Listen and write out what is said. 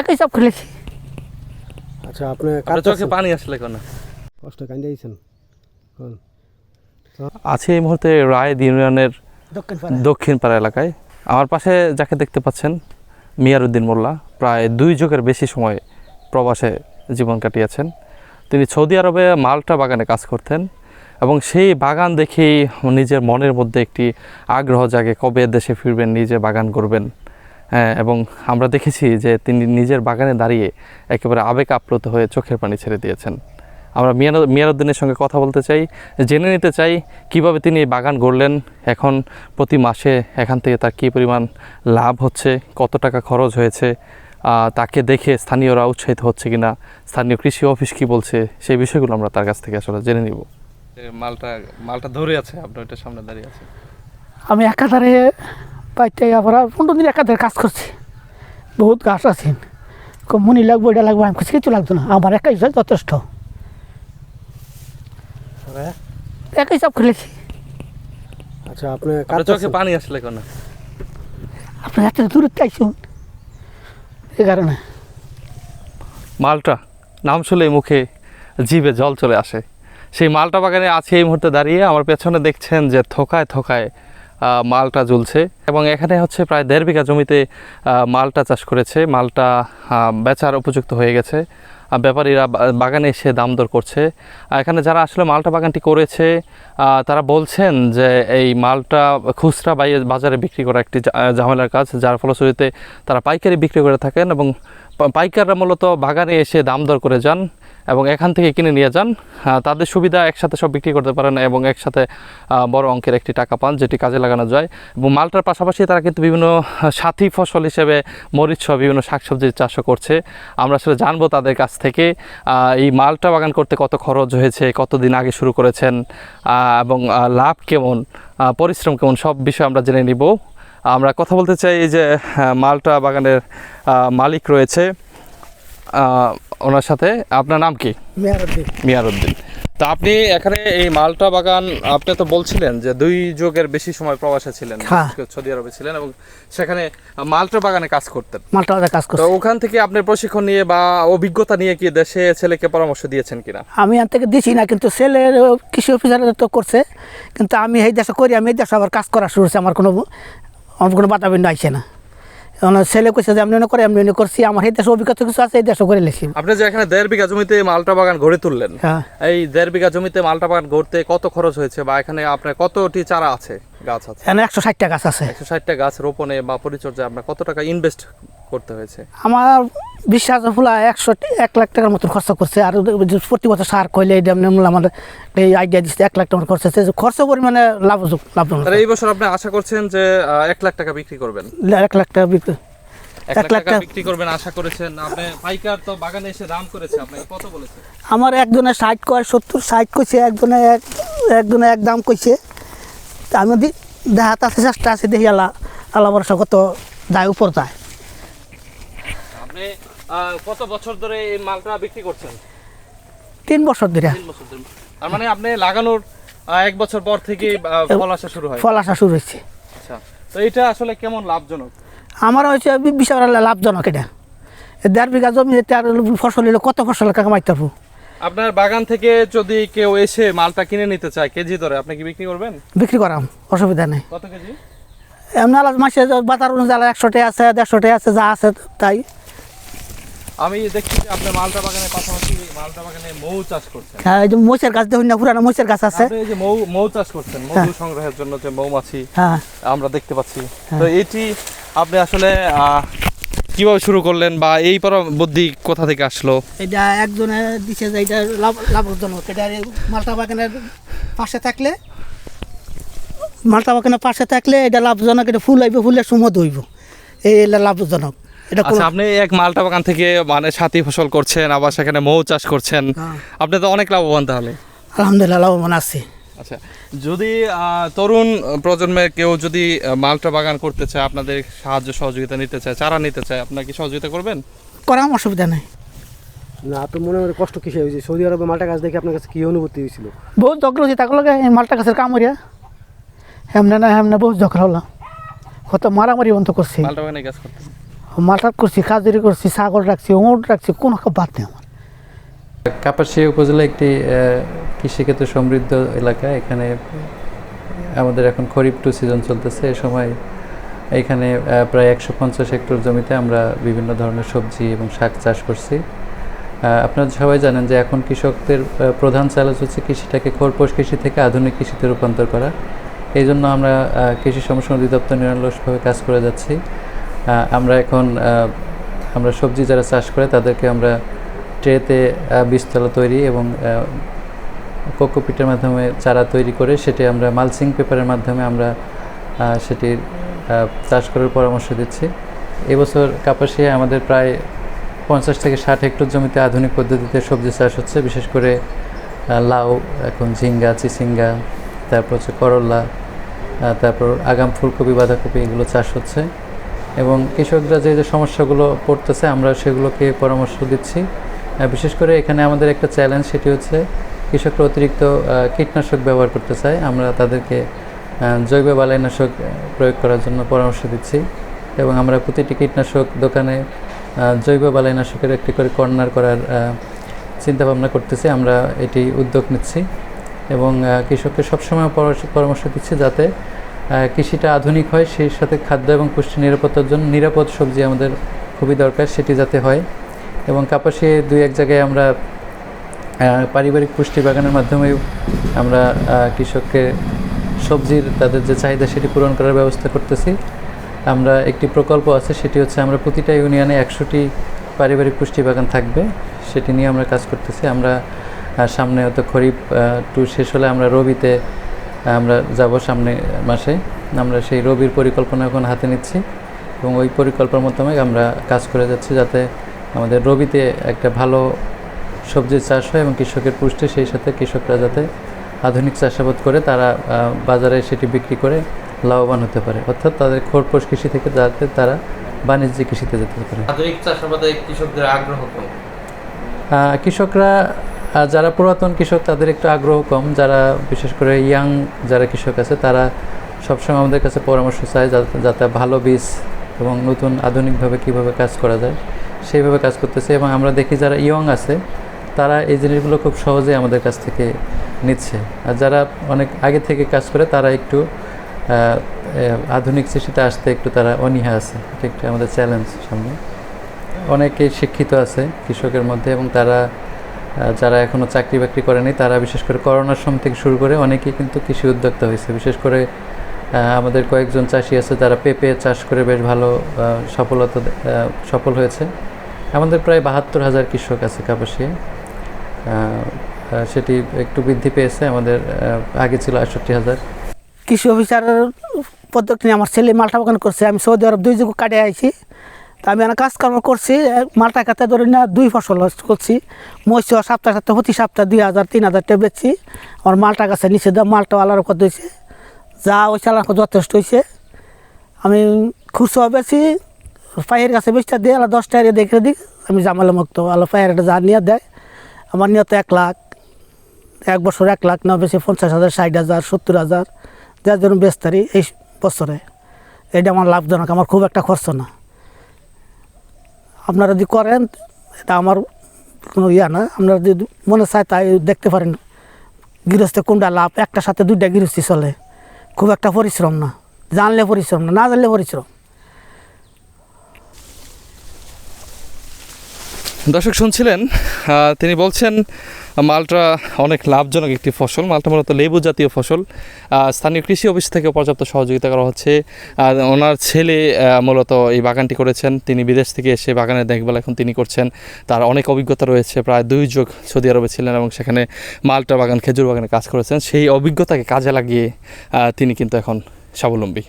একই সব খুলেছি। আচ্ছা আপনি আপনার চোখে পানি আসলে কেন? কষ্ট কান্দে আইছেন কোন? আছে এই মুহূর্তে রায় ইউনিয়নের দক্ষিণ দক্ষিণ পাড়া এলাকায়। আমার পাশে যাকে দেখতে পাচ্ছেন মিয়ারুদ্দিন মোল্লা প্রায় দুই যুগের বেশি সময় প্রবাসে জীবন কাটিয়েছেন। তিনি সৌদি আরবে মালটা বাগানে কাজ করতেন এবং সেই বাগান দেখেই নিজের মনের মধ্যে একটি আগ্রহ জাগে কবে দেশে ফিরবেন নিজে বাগান করবেন। এবং আমরা দেখেছি যে তিনি নিজের বাগানে দাঁড়িয়ে একেবারে আবেগ আপ্লুত হয়ে চোখের পানি ছেড়ে দিয়েছেন। আমরা মিয়ার মিয়ারুদ্দিনের সঙ্গে কথা বলতে চাই জেনে নিতে চাই কীভাবে তিনি এই বাগান গড়লেন এখন প্রতি মাসে এখান থেকে তার কী পরিমাণ লাভ হচ্ছে কত টাকা খরচ হয়েছে তাকে দেখে স্থানীয়রা উৎসাহিত হচ্ছে কিনা স্থানীয় কৃষি অফিস কি বলছে সেই বিষয়গুলো আমরা তার কাছ থেকে আসলে জেনে নিব। মালটা মালটা ধরে আছে আপনার সামনে দাঁড়িয়ে আছে। আমি একাধারে পাইতে আবার পনেরো দিন একাধারে কাজ করছি। বহুত গাছ আছে। মনি লাগবো এটা লাগবো আমি কিছু লাগতো না। আমার একাই যথেষ্ট। একাই সব খুলেছি আচ্ছা আপনি আপনার চোখে পানি আসলে কেন? আপনার এত দূরে চাইছুন এই কারণে। মালটা নাম শুনে মুখে জিভে জল চলে আসে। সেই মালটা বাগানে আছে এই মুহূর্তে দাঁড়িয়ে। আমার পেছনে দেখছেন যে থোকায় থোকায় মালটা ঝুলছে এবং এখানে হচ্ছে প্রায় দেড় বিঘা জমিতে মালটা চাষ করেছে। মালটা বেচার উপযুক্ত হয়ে গেছে। ব্যাপারীরা বাগানে এসে দাম দর করছে। এখানে যারা আসলে মালটা বাগানটি করেছে তারা বলছেন যে এই মালটা খুচরা বাজারে বিক্রি করা একটি ঝামেলার কাজ, যার ফলশ্রুতিতে তারা পাইকারি বিক্রি করে থাকেন এবং পাইকাররা মূলত বাগানে এসে দাম দর করে যান। এবং এখান থেকে কিনে নিয়ে যান। তাদের সুবিধা, একসাথে সব বিক্রি করতে পারেন এবং একসাথে বড় অঙ্কের একটি টাকা পান যেটি কাজে লাগানো যায়। এবং মালটার পাশাপাশি তারা কিন্তু বিভিন্ন সাথী ফসল হিসেবে মরিচ সহ বিভিন্ন শাকসবজির চাষও করছে। আমরা আসলে জানব তাদের কাছ থেকে এই মালটা বাগান করতে কত খরচ হয়েছে, কতদিন আগে শুরু করেছেন এবং লাভ কেমন পরিশ্রম কেমন, সব বিষয় আমরা জেনে নিব। আমরা কথা বলতে চাই এই যে মালটা বাগানের মালিক রয়েছে। ওনার সাথে আপনার নাম কি? মেয়ারুদ্দিন। মিয়ারুদ্দিন। তা আপনি এখানে এই মালটা বাগান আপনি তো বলছিলেন যে দুই যুগের বেশি সময় প্রবাসে ছিলেন হ্যাঁ। সৌদি আরবে ছিলেন এবং সেখানে মালটা বাগানে কাজ করতেন। মালটা বাজার কাজ করছি। ওখান থেকে আপনি প্রশিক্ষণ নিয়ে বা অভিজ্ঞতা নিয়ে কি দেশে ছেলেকে পরামর্শ দিয়েছেন কিনা? আমি এর থেকে দিছি না কিন্তু ছেলের কৃষি অফিসার তো করছে। কিন্তু আমি এই দেশে করি আমি এই দেশে আবার কাজ করা শুরু আমার কোনো আমার কোনো বাধা বিন্দু আইছে না। এখন ছেলে কইছে যে আমি এনে করে আমি এনে করছি। আমার এই দেশে অভিজ্ঞতা কিছু আছে এই দেশে করে লেছি আপনি যে এখানে দেড় বিঘা জমিতে মালটা বাগান গড়ে তুললেন হ্যাঁ। এই দেড় বিঘা জমিতে মালটা বাগান গড়তে কত খরচ হয়েছে বা এখানে আপনার কতটি চারা আছে গাছ আছে? এখানে একশো ষাটটা গাছ আছে। একশো ষাটটা গাছ রোপণে বা পরিচর্যায় আপনার কত টাকা ইনভেস্ট করতে হয়েছে? আমার বিশ্বাস ফুলা একশো এক লাখ টাকার মতন খরচা করছে। আর প্রতি বছর সার কইলে আমার এই আইডিয়া দিচ্ছে এক লাখ টাকার খরচ। হচ্ছে খরচ পরিমাণে লাভ লাভজনক। তাহলে এই বছর আপনি আশা করছেন যে এক লাখ টাকা বিক্রি করবেন? এক লাখ টাকা বিক্রি এক লাখ টাকা বিক্রি করবেন আশা করেছেন। আপনি পাইকার তো বাগানে এসে দাম করেছে আপনাকে কত বলেছে আমার একজনে ষাট কয় সত্তর ষাট কইছে একজনে এক একজনে এক দাম কইছে। আমি দি দেহাত আছে চেষ্টা আছে দেখি আল্লাহ আল্লাহ বর্ষা কত যায় উপর যায় আপনি কত বছর ধরে এই মালটা বিক্রি করছেন? তিন বছর ধরে। তিন বছর ধরে। তার মানে আপনি লাগানোর এক বছর পর থেকে ফল আসা শুরু হয়। ফল আসা শুরু হয়েছে। আচ্ছা। তো এটা আসলে কেমন লাভজনক? আমার হয়েছে বিশাল লাভজনক এটা। দেড় বিঘা জমি তার ফসল হলে কত ফসল কামাইতে পারব আপনার বাগান থেকে যদি কেউ এসে মালটা কিনে নিতে চায় কেজি ধরে আপনি কি বিক্রি করবেন? বিক্রি করাম অসুবিধা নেই। কত কেজি? এমন মাসে বাজার অনুযায়ী একশোটে আছে দেড়শোটে আছে যা আছে তাই। আমি দেখছি যে আপনি মালটা বাগানের পাশাপাশি মালটা বাগানে মৌ চাষ করছেন। হ্যাঁ এই যে মহিষের গাছ দেখুন না পুরানো মহিষের গাছ আছে। আপনি এই যে মৌ মৌ চাষ করছেন মধু সংগ্রহের জন্য যে মৌমাছি হ্যাঁ। আমরা দেখতে পাচ্ছি। তো এটি আপনি আসলে কীভাবে শুরু করলেন বা এই পর বুদ্ধি কোথা থেকে আসলো? এটা একজনে দিছে যে এটা লাভ লাভজনক। এটা মালটা বাগানের পাশে থাকলে মালটা বাগানের পাশে থাকলে এটা লাভজনক এটা ফুল হইব ফুলের সুমদ হইব। এই হলো লাভজনক। এটা আচ্ছা আপনি এক মালটা বাগান থেকে মানে সাথী ফসল করছেন আবার সেখানে মৌ চাষ করছেন। হ্যাঁ। আপনি তো অনেক লাভবান তাহলে। আলহামদুলিল্লাহ লাভবান আছে। আচ্ছা যদি তরুণ প্রজন্মের কেউ যদি মালটা বাগান করতে চায় আপনাদের সাহায্য সহযোগিতা নিতে চায় চারা নিতে চায় আপনার কি সহযোগিতা করবেন? করাম অসুবিধা নেই। না তো মনে মনে কষ্ট কিসে হয়েছে? সৌদি আরবে মালটা গাছ দেখে আপনার কাছে কি অনুভূতি হয়েছিল? বহুত জগ্র হচ্ছে তাকে লগে মালটা গাছের কামড়িয়া হেমনে না হেমনে বহুত জগ্র হলাম। কত মারামারি বন্ধ করছে। মালটা বাগানে গাছ করতেন মালটা করছি খাজুরি করছি ছাগল রাখছি ওঁট রাখছি কোনো বাদ নেই আমার কাপাসিয়া উপজেলা একটি কৃষিক্ষেত্রে সমৃদ্ধ এলাকা। এখানে, আমাদের এখন খরিফ টু সিজন চলতেছে। এ সময় এখানে প্রায় একশো পঞ্চাশ হেক্টর জমিতে আমরা বিভিন্ন ধরনের সবজি এবং শাক চাষ করছি। আপনারা সবাই জানেন যে এখন কৃষকদের প্রধান চ্যালেঞ্জ হচ্ছে কৃষিটাকে খোরপোশ কৃষি থেকে আধুনিক কৃষিতে রূপান্তর করা। এই জন্য আমরা কৃষি সমস্যা অধিদপ্তর নিরলসভাবে কাজ করে যাচ্ছি। আমরা এখন আমরা সবজি যারা চাষ করে তাদেরকে আমরা ট্রেতে বীজতলা তৈরি এবং কোকোপিটের মাধ্যমে চারা তৈরি করে সেটি আমরা মালসিং পেপারের মাধ্যমে আমরা সেটির চাষ করার পরামর্শ দিচ্ছি। এবছর কাপাসিয়া আমাদের প্রায় পঞ্চাশ থেকে ষাট হেক্টর জমিতে আধুনিক পদ্ধতিতে সবজি চাষ হচ্ছে, বিশেষ করে লাউ, এখন ঝিঙ্গা, চিচিঙ্গা, তারপর হচ্ছে করলা তারপর আগাম ফুলকপি, বাঁধাকপি এগুলো চাষ হচ্ছে। এবং কৃষকরা যে যে সমস্যাগুলো পড়তেছে, আমরা সেগুলোকে পরামর্শ দিচ্ছি। বিশেষ করে এখানে আমাদের একটা চ্যালেঞ্জ সেটি হচ্ছে, কৃষকরা অতিরিক্ত কীটনাশক ব্যবহার করতে চায়। আমরা তাদেরকে জৈব বালাইনাশক প্রয়োগ করার জন্য পরামর্শ দিচ্ছি এবং আমরা প্রতিটি কীটনাশক দোকানে জৈব বালাইনাশকের একটি করে কর্নার করার চিন্তাভাবনা করতেছি। আমরা এটি উদ্যোগ নিচ্ছি এবং কৃষককে সবসময় পরামর্শ- দিচ্ছি যাতে কৃষিটা আধুনিক হয়, সেই সাথে খাদ্য এবং পুষ্টি নিরাপত্তার জন্য নিরাপদ সবজি আমাদের খুবই দরকার, সেটি যাতে হয়। এবং কাপাসিয়ে দুই এক জায়গায় আমরা পারিবারিক পুষ্টি বাগানের মাধ্যমেও আমরা কৃষককে সবজির তাদের যে চাহিদা সেটি পূরণ করার ব্যবস্থা করতেছি। আমরা একটি প্রকল্প আছে, সেটি হচ্ছে আমরা প্রতিটা ইউনিয়নে একশোটি পারিবারিক পুষ্টি বাগান থাকবে, সেটি নিয়ে আমরা কাজ করতেছি। আমরা সামনে হয়তো খরিফ টু শেষ হলে আমরা রবিতে আমরা যাব সামনে মাসে। আমরা সেই রবির পরিকল্পনা এখন হাতে নিচ্ছি এবং ওই পরিকল্পনার মাধ্যমে আমরা কাজ করে যাচ্ছি যাতে আমাদের রবিতে একটা ভালো সবজির চাষ হয় এবং কৃষকের পুষ্টি সেই সাথে কৃষকরা যাতে আধুনিক চাষাবাদ করে তারা বাজারে সেটি বিক্রি করে লাভবান হতে পারে। অর্থাৎ তাদের খোরপোশ কৃষি থেকে যাতে তারা বাণিজ্যিক কৃষিতে যেতে পারে। আধুনিক চাষাবাদে কৃষকদের আগ্রহ কম কৃষকরা আহ, যারা পুরাতন কৃষক তাদের একটু আগ্রহ কম। যারা বিশেষ করে ইয়াং যারা কৃষক আছে তারা সবসময় আমাদের কাছে পরামর্শ চায় যাতে ভালো বীজ এবং নতুন আধুনিকভাবে কীভাবে কাজ করা যায় সেইভাবে কাজ করতেছে। এবং আমরা দেখি যারা ইয়ং আছে তারা এই জিনিসগুলো খুব সহজে আমাদের কাছ থেকে নিচ্ছে। আর যারা অনেক আগে থেকে কাজ করে তারা একটু আধুনিক সৃষ্টিতে আসতে একটু তারা অনীহা আছে। এটা একটা আমাদের চ্যালেঞ্জ সামনে। অনেকেই শিক্ষিত আছে কৃষকের মধ্যে এবং তারা যারা এখনও চাকরি বাকরি করেনি, তারা বিশেষ করে করোনার সময় থেকে শুরু করে অনেকেই কিন্তু কৃষি উদ্যোক্তা হয়েছে। বিশেষ করে আমাদের কয়েকজন চাষি আছে যারা পেঁপে চাষ করে বেশ ভালো সফলতা সফল হয়েছে। আমাদের প্রায় বাহাত্তর হাজার কৃষক আছে কাপাসিয়ে। সেটি একটু বৃদ্ধি পেয়েছে, আমাদের আগে ছিল আটষট্টি হাজার। কৃষি অফিসারের নিয়ে আমার ছেলে মালটা বাগান করছে। আমি সৌদি আরব দুই যুগ কাটে আইছি। তা আমি এখানে কাজকর্ম করছি এ, মালটা খাতে ধরে না দুই ফসল করছি। মৎস্য সপ্তাহ সপ্তাহ প্রতি সপ্তাহ দুই হাজার তিন হাজার টাকা বেচছি। আমার মালটা গাছে নিচে দেওয়া মালটা আলার কত হয়েছে যা ওই চালার যথেষ্ট হয়েছে। আমি খুশো বেশি পায়ের কাছে বেচটা দিয়ে আলা দশ টাকা দেখে দিই আমি জামালে মুক্ত আলো পায়ের যা নিয়ে দেয়। আমার নিয়ত এক লাখ এক বছর এক লাখ না বেশি পঞ্চাশ হাজার ষাট হাজার সত্তর হাজার যার জন্য বেচতারি এই বছরে। এটা আমার লাভজনক আমার খুব একটা খরচ না। আপনারা যদি করেন, এটা আমার কোনো ইয়া না। আপনারা যদি মনে চায় তাই দেখতে পারেন। গৃহস্থে কোনটা লাভ? একটা সাথে দুইটা গৃহস্থী চলে। খুব একটা পরিশ্রম না। জানলে পরিশ্রম না না জানলে পরিশ্রম। দর্শক শুনছিলেন তিনি বলছেন, মালটা অনেক লাভজনক একটি ফসল, মালটা মূলত লেবু জাতীয় ফসল। স্থানীয় কৃষি অফিস থেকে পর্যাপ্ত সহযোগিতা করা হচ্ছে। আর ওনার ছেলে মূলত এই বাগানটি করেছেন। তিনি বিদেশ থেকে এসে বাগানের দেখভাল এখন তিনি করছেন। তার অনেক অভিজ্ঞতা রয়েছে, প্রায় দুই যুগ সৌদি আরবে ছিলেন এবং সেখানে মালটা বাগান খেজুর বাগানে কাজ করেছেন। সেই অভিজ্ঞতাকে কাজে লাগিয়ে তিনি কিন্তু এখন স্বাবলম্বী।